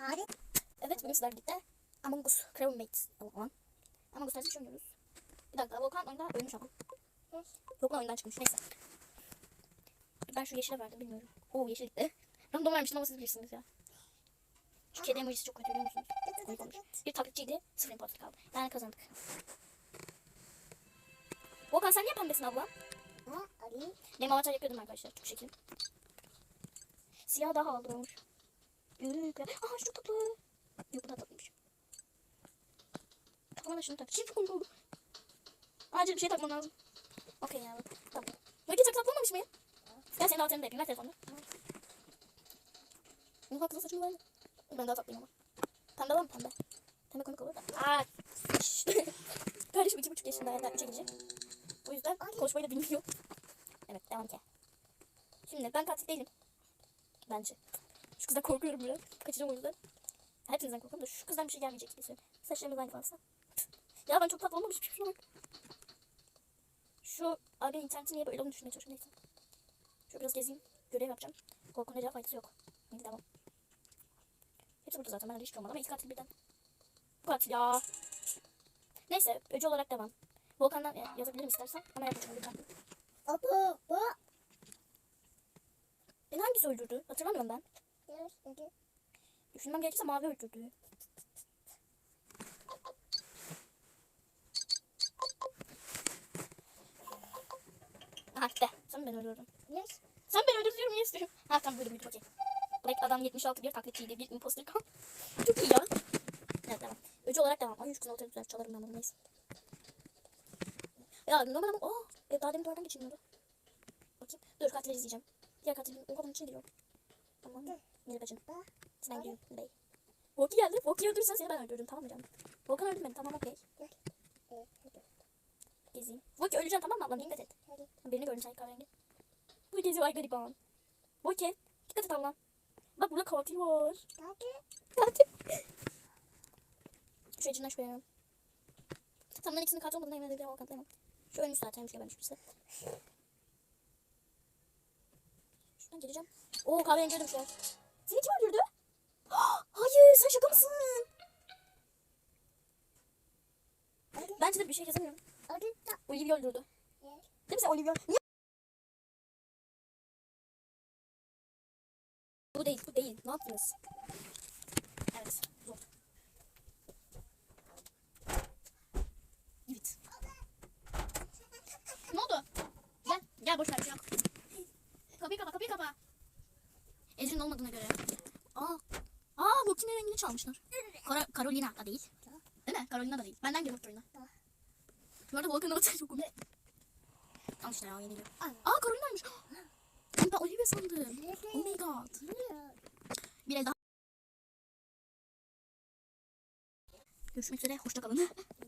Hadi. Evet sizlerle birlikte Among Us Crewmates olan Among Us tarzı oynuyoruz. Bir dakika Volkan oyunda ölmüş ama. Volkan oyundan çıkmış neyse. Ben şu yeşile verdim bilmiyorum. Oo yeşil gitti. Random vermiştim ama siz bilirsiniz ya. Şu kedi emojisi çok kötü biliyor musunuz? Komik olmuş. Bir taklitçiydi. Sıfır imposter kaldı. Yani kazandık. Volkan sen niye pembesin abla? Ha, Ali. Benim avatar yapıyordum arkadaşlar. Çok şekil. Siyah daha havalı olmuş. Yürü. Aa şu tatlı. Yok bu da tatlıymış. Tamam da şunu tak. Çok komik oldu. Acil bir şey takmam lazım. Okey ya. Tamam. Böyle tak saklamamış mıyım? Gel senin avatarını da yapayım. Ver telefonu. Yok hakkında saçımı verdi. Ben daha tatlıyım ama. Pembe mı pembe? Pembe komik olur da. Aa. Kardeşim iki buçuk yaşında yani üçe girecek. O yüzden konuşmayı da bilmiyor. Evet devam ki. Şimdi ben katil değilim. Bence. Şu kızdan korkuyorum biraz. Kaçacağım o yüzden. Hepinizden korkuyorum da şu kızdan bir şey gelmeyecek diye söylüyorum. Saçlarımız aynı fazla. Ya ben çok tatlı olmamış bir şey bak. Şu abi interneti niye böyle olduğunu düşünmeye çalışıyorum neyse. Şöyle biraz gezeyim. Görev yapacağım. Korkunun ecel faydası yok. Neydi devam. Hepsi burada zaten. Ben şey olmadı ama iki katil birden. Bu katil ya. Neyse öcü olarak devam. Volkan'dan e, yazabilirim istersen ama yapacağım lütfen. Bu. Beni hangisi öldürdü? Hatırlamıyorum ben. Düşünmem gerekirse mavi öldürdü. Ha gitti. Sen mi beni öldürdün? Yes. Sen beni öldürdün diyorum yes diyorum. Ha tamam böyle buydu okey. Black adam 76 bir taklitçiydi bir imposter kan. Çok iyi ya. Evet devam. Öcü olarak devam. Ay şu kızın otobüsler çalarım ben bunu neyse. Ya normal ama oh, e, daha demin duvardan geçilmiyordu. Bakayım. Dur katili izleyeceğim. Diğer katilin o kadar için o. Tamam. Melih bacım. Sen gidiyorum bey. Volki geldi. Volki'yi öldürürsen seni ben öldürdüm tamam mı canım? Volkan öldü beni tamam okey. Hadi. Gezeyim. Volki öleceğim tamam mı ablam dikkat et. Birini gördüm sen kahverengi. Bu geziyor ay gariban. Volki dikkat et ablam. Bak burada katil var. Hadi. Katil. Şu içinden şüpheleniyorum. Tamam ben ikisinin katil olmadığına emin edebilirim Volkan tamam. Şu ölmüş zaten bir şey vermiş birisi. Şuradan geleceğim. Oo kahverengi öldürmüş ya. Seni kim öldürdü? Hayır sen şaka mısın? Bence de bir şey yazamıyorum. Olivia öldürdü. Değil mi sen Olivia? Bu değil, bu değil. Ne yaptınız? Evet, zor. Evet. Ne oldu? Gel, gel boş ver bir şey yok. Kapıyı kapa, kapıyı kapa. Ecrin olmadığına göre. Aa, aa bu kimin rengini çalmışlar? Kara, Carolina da değil. Değil mi? Carolina da değil. Benden geliyor oyuna. Bu arada Volkan'ın ortaya çok komik. Al işte ya yeniliyor. Aa Carolina'ymış. Ben Olivia sandım. Oh my god. Bir el daha. Görüşmek üzere. Hoşça kalın.